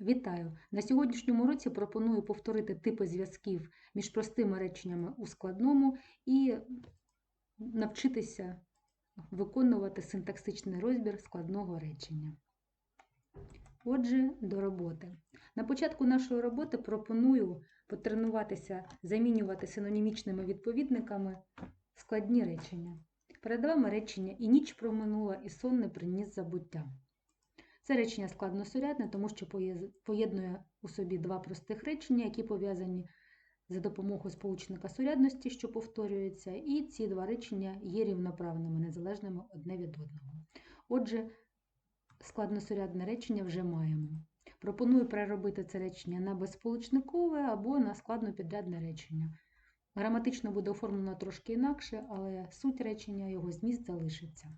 Вітаю! На сьогоднішньому уроці пропоную повторити типи зв'язків між простими реченнями у складному і навчитися виконувати синтаксичний розбір складного речення. Отже, до роботи. На початку нашої роботи пропоную потренуватися замінювати синонімічними відповідниками складні речення. Перед вами речення і ніч проминула, і сон не приніс забуття. Це речення складносурядне, тому що поєднує у собі два простих речення, які пов'язані за допомогою сполучника сурядності, що повторюється, і ці два речення є рівноправними, незалежними одне від одного. Отже, складносурядне речення вже маємо. Пропоную переробити це речення на безсполучникове або на складнопідрядне речення. Граматично буде оформлено трошки інакше, але суть речення, його зміст залишиться.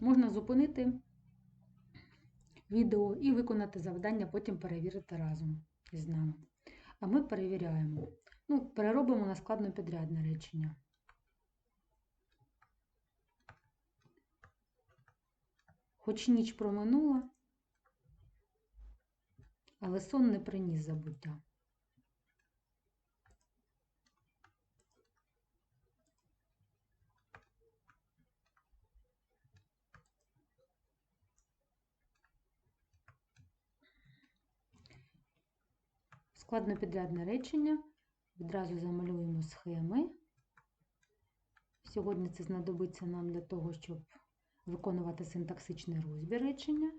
Можна зупинити відео і виконати завдання, потім перевірити разом із нами. А ми перевіряємо. Ну, переробимо на складно підрядне речення. Хоч ніч проминула, але сон не приніс забуття. Складнопідрядне речення. Відразу замалюємо схеми. Сьогодні це знадобиться нам для того, щоб виконувати синтаксичний розбір речення.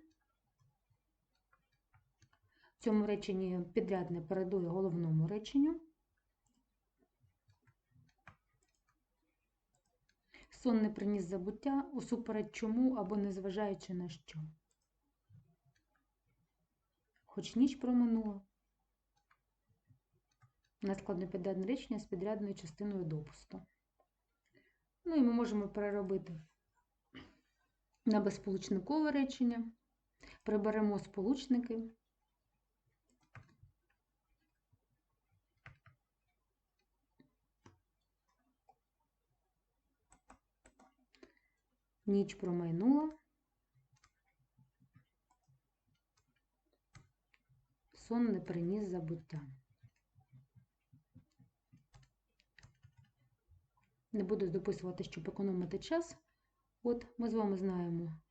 В цьому реченні підрядне передує головному реченню. Сон не приніс забуття, усупереч чому або незважаючи на що. Хоч ніч проминула. На складнопідрядне речення з підрядною частиною допусту. Ну і ми можемо переробити на безсполучникове речення. Приберемо сполучники. Ніч промайнула. Сон не приніс забуття. Не буду дописувати, щоб економити час. От ми з вами знаємо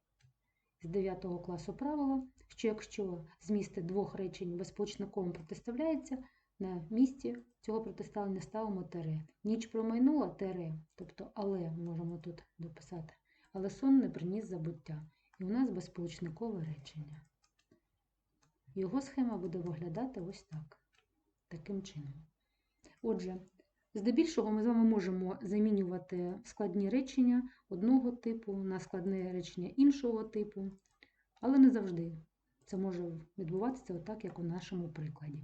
з 9 класу правила, що якщо змісти двох речень безпочниковим протиставляється, на місці цього протиставлення ставимо тире. Ніч промайнула тире, тобто але можемо тут дописати. Але сон не приніс забуття. І у нас безполучникове речення. Його схема буде виглядати ось так, таким чином. Отже, Здебільшого ми з вами можемо замінювати складні речення одного типу на складне речення іншого типу, але не завжди це може відбуватися отак, як у нашому прикладі.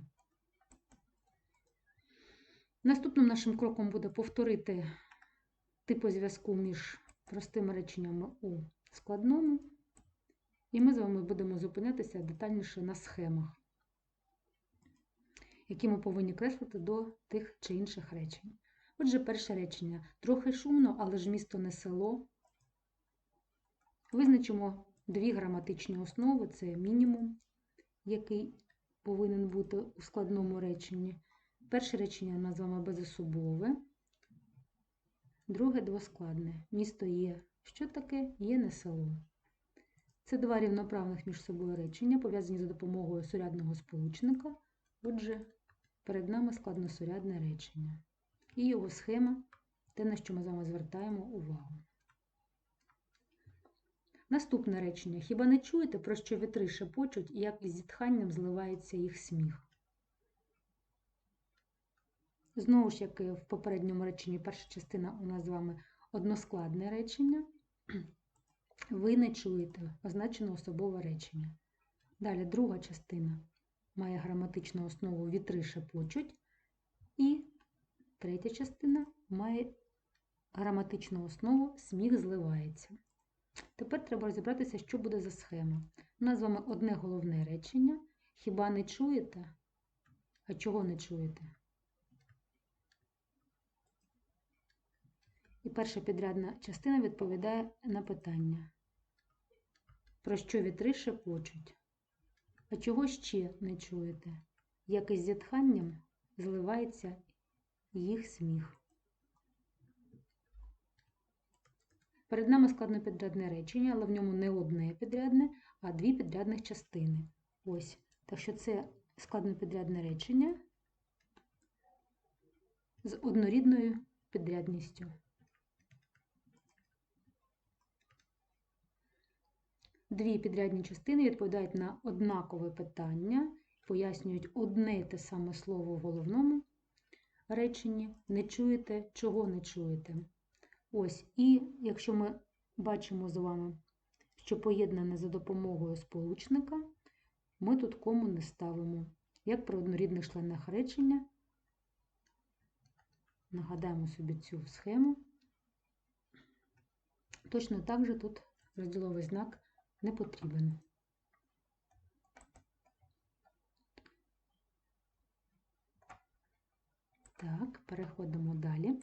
Наступним нашим кроком буде повторити типи зв'язку між простими реченнями у складному, і ми з вами будемо зупинятися детальніше на схемах які ми повинні креслити до тих чи інших речень. Отже, перше речення. Трохи шумно, але ж місто не село. Визначимо дві граматичні основи це мінімум, який повинен бути у складному реченні. Перше речення назвемо безособове, друге двоскладне. Місто є. Що таке? Є не село. Це два рівноправних між собою речення, пов'язані за допомогою сурядного сполучника. Отже, перед нами складносурядне речення. І його схема, те, на що ми з вами звертаємо увагу. Наступне речення. Хіба не чуєте, про що вітри шепочуть і як із зітханням зливається їх сміх? Знову ж, як в попередньому реченні, перша частина у нас з вами односкладне речення. Ви не чуєте означено особове речення. Далі друга частина має граматичну основу вітри шепочуть. І третя частина має граматичну основу сміх зливається. Тепер треба розібратися, що буде за схема. У нас з вами одне головне речення. Хіба не чуєте? А чого не чуєте? І перша підрядна частина відповідає на питання. Про що вітри шепочуть? А чого ще не чуєте? Як із зітханням зливається їх сміх. Перед нами складнопідрядне речення, але в ньому не одне підрядне, а дві підрядних частини. Ось. Так що це складнопідрядне речення з однорідною підрядністю. Дві підрядні частини відповідають на однакове питання, пояснюють одне те саме слово в головному реченні. Не чуєте, чого не чуєте. Ось, і якщо ми бачимо з вами, що поєднане за допомогою сполучника, ми тут кому не ставимо. Як при однорідних членах речення, нагадаємо собі цю схему. Точно так же тут розділовий знак не потрібен. Так, переходимо далі.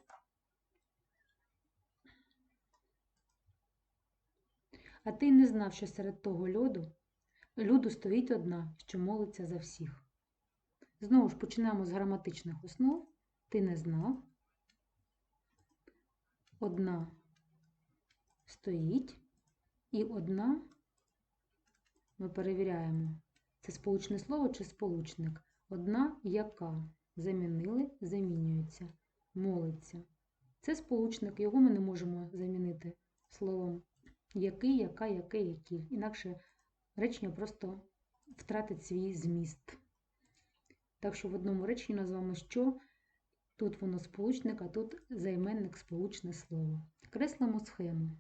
А ти не знав, що серед того льоду люду стоїть одна, що молиться за всіх. Знову ж починаємо з граматичних основ. Ти не знав. Одна стоїть, і одна ми перевіряємо, це сполучне слово чи сполучник. Одна яка замінили, замінюється, молиться. Це сполучник, його ми не можемо замінити словом який, яка, яке, які. Інакше речення просто втратить свій зміст. Так що в одному реченні назвемо що, тут воно сполучник, а тут займенник сполучне слово. Креслимо схему.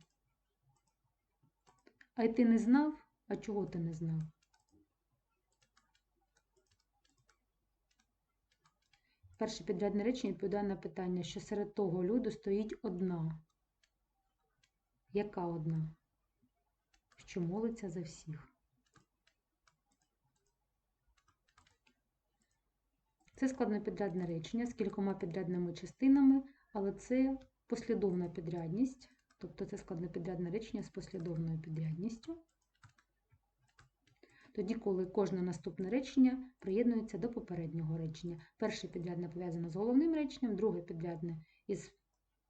А й ти не знав? А чого ти не знав? Перше підрядне речення відповідає на питання, що серед того люду стоїть одна. Яка одна? Що молиться за всіх. Це складнопідрядне речення з кількома підрядними частинами, але це послідовна підрядність, тобто це складнопідрядне речення з послідовною підрядністю. Тоді, коли кожне наступне речення приєднується до попереднього речення. Перше підрядне пов'язане з головним реченням, друге підрядне із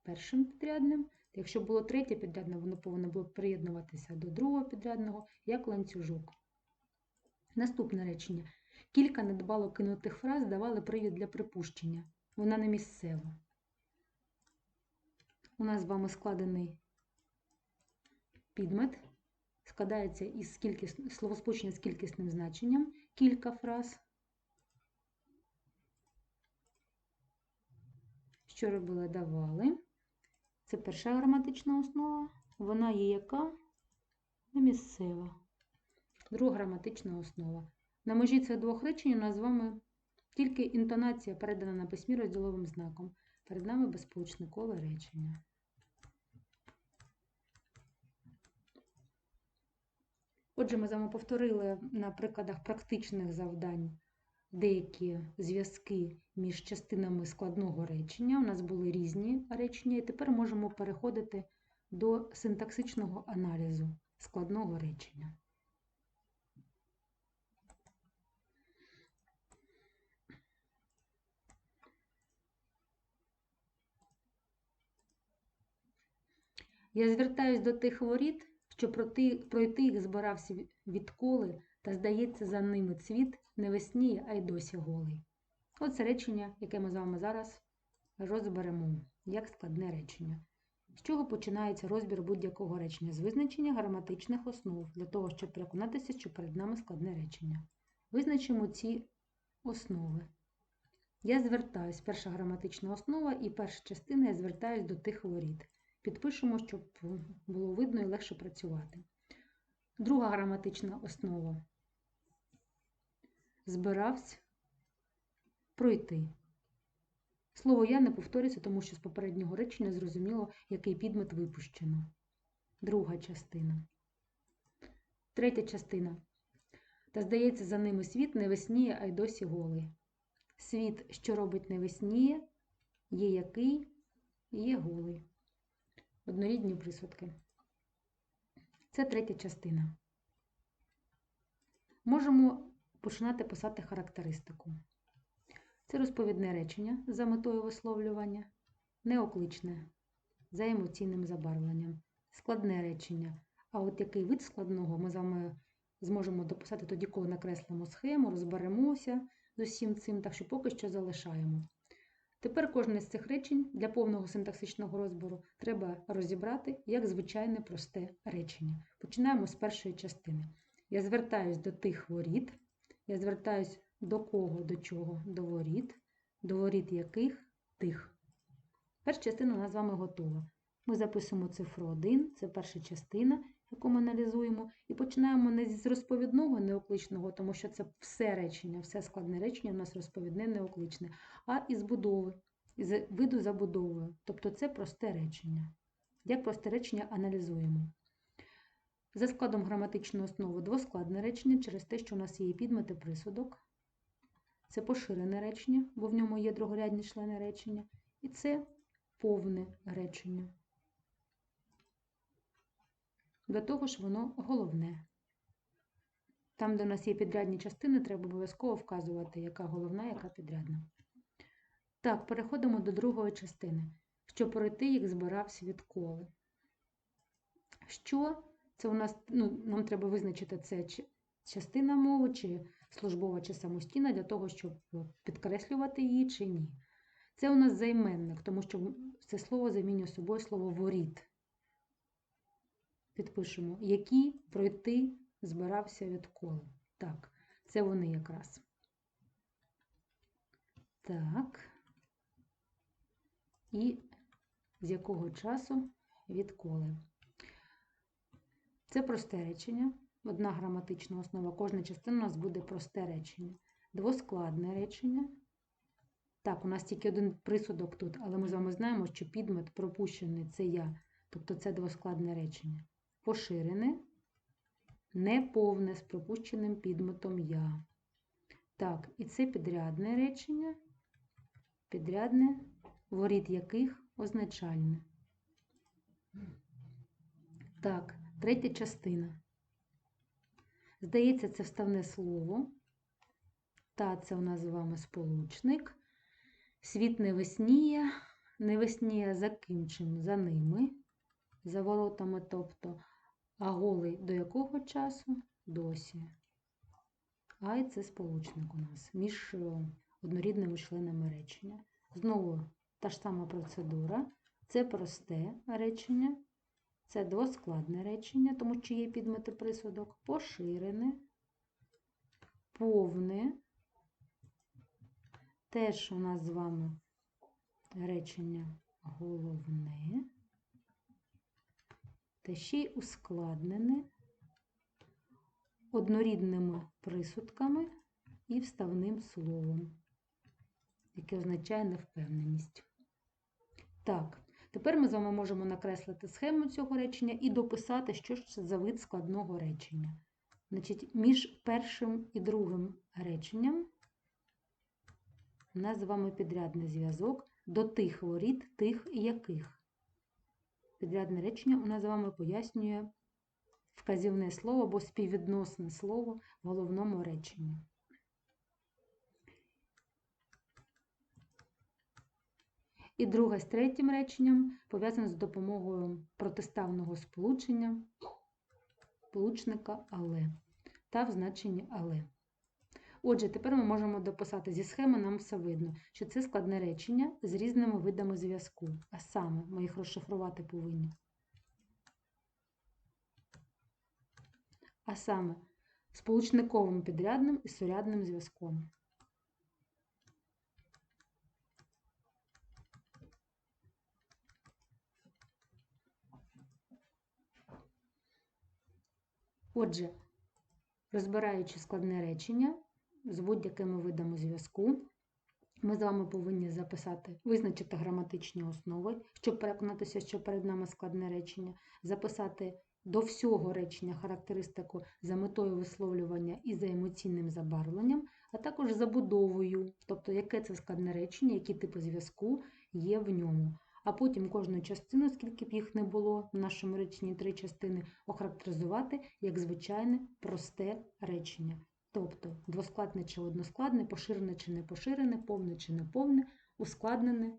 першим підрядним. Якщо було третє підрядне, воно повинно було приєднуватися до другого підрядного, як ланцюжок. Наступне речення. Кілька недбало кинутих фраз давали привід для припущення. Вона не місцева. У нас з вами складений підмет, складається із кількіс... словосполучення з кількісним значенням, кілька фраз. Що робили? Давали. Це перша граматична основа. Вона є яка? Місцева. Друга граматична основа. На межі цих двох речень у нас з вами тільки інтонація передана на письмі розділовим знаком. Перед нами безполучникове речення. Отже, ми з вами повторили на прикладах практичних завдань деякі зв'язки між частинами складного речення. У нас були різні речення, і тепер можемо переходити до синтаксичного аналізу складного речення. Я звертаюсь до тих воріт, що пройти їх збирався відколи, та, здається, за ними цвіт не весніє, а й досі голий. Оце речення, яке ми з вами зараз розберемо, як складне речення. З чого починається розбір будь-якого речення? З визначення граматичних основ, для того, щоб переконатися, що перед нами складне речення. Визначимо ці основи. Я звертаюсь, перша граматична основа і перша частина я звертаюсь до тих воріт. Підпишемо, щоб було видно і легше працювати. Друга граматична основа. Збирався пройти. Слово я не повторюється, тому що з попереднього речення зрозуміло, який підмет випущено. Друга частина. Третя частина. Та, здається, за ними світ не весніє, а й досі голий. Світ, що робить не весніє, є який, є голий. Однорідні присудки. Це третя частина. Можемо починати писати характеристику. Це розповідне речення за метою висловлювання, неокличне за емоційним забарвленням, складне речення. А от який вид складного ми з вами зможемо дописати тоді, коли накреслимо схему, розберемося з усім цим, так що поки що залишаємо. Тепер кожне з цих речень для повного синтаксичного розбору треба розібрати як звичайне просте речення. Починаємо з першої частини. Я звертаюсь до тих воріт. Я звертаюсь до кого, до чого? До воріт. До воріт яких тих. Перша частина у нас з вами готова. Ми записуємо цифру 1, це перша частина, яку ми аналізуємо, і починаємо не з розповідного неокличного, тому що це все речення, все складне речення у нас розповідне неокличне, а із будови, із виду забудовою. Тобто це просте речення. Як просте речення аналізуємо? За складом граматичної основи двоскладне речення через те, що у нас є і підмет і присудок. Це поширене речення, бо в ньому є другорядні члени речення. І це повне речення. До того ж, воно головне. Там, де у нас є підрядні частини, треба обов'язково вказувати, яка головна, яка підрядна. Так, переходимо до другої частини. Що пройти, їх збирався відколи. Що це у нас, ну, нам треба визначити, це частина мови, чи службова, чи самостійна, для того, щоб підкреслювати її, чи ні. Це у нас займенник, тому що це слово замінює собою слово воріт. Підпишемо, які пройти збирався відколи. Так, це вони якраз. Так. І з якого часу відколи. Це просте речення. Одна граматична основа. Кожна частина у нас буде просте речення. Двоскладне речення. Так, у нас тільки один присудок тут, але ми з вами знаємо, що підмет пропущений це я. Тобто це двоскладне речення. Поширене, неповне з пропущеним підметом я. Так, і це підрядне речення, підрядне, воріт яких означальне. Так, третя частина. Здається, це вставне слово. Та це у нас з вами сполучник. Світ не весніє, не весніє за ким чим? За ними, за воротами, тобто, а голий до якого часу? Досі. А і це сполучник у нас між однорідними членами речення. Знову та ж сама процедура. Це просте речення, це двоскладне речення, тому що є підмети присудок, поширене, повне. Теж у нас з вами речення головне, та ще й ускладнене однорідними присудками і вставним словом, яке означає невпевненість. Так, тепер ми з вами можемо накреслити схему цього речення і дописати, що ж це за вид складного речення. Значить, між першим і другим реченням у нас з вами підрядний зв'язок до тих воріт, тих яких. Підрядне речення у нас з вами пояснює вказівне слово або співвідносне слово в головному реченні. І друге з третім реченням пов'язане з допомогою протиставного сполучення, сполучника але та в значенні але. Отже, тепер ми можемо дописати зі схеми, нам все видно, що це складне речення з різними видами зв'язку. А саме ми їх розшифрувати повинні. А саме сполучниковим підрядним і сурядним зв'язком. Отже, розбираючи складне речення з будь-якими видами зв'язку, ми з вами повинні записати, визначити граматичні основи, щоб переконатися, що перед нами складне речення, записати до всього речення характеристику за метою висловлювання і за емоційним забарвленням, а також забудовою, тобто яке це складне речення, які типи зв'язку є в ньому. А потім кожну частину, скільки б їх не було, в нашому реченні три частини, охарактеризувати як звичайне просте речення. Тобто двоскладне чи односкладне, поширене чи не поширене, повне чи не повне, ускладнене.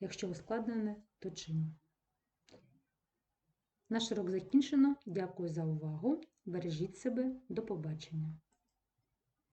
Якщо ускладнене, то чим? Наш урок закінчено. Дякую за увагу. Бережіть себе. До побачення.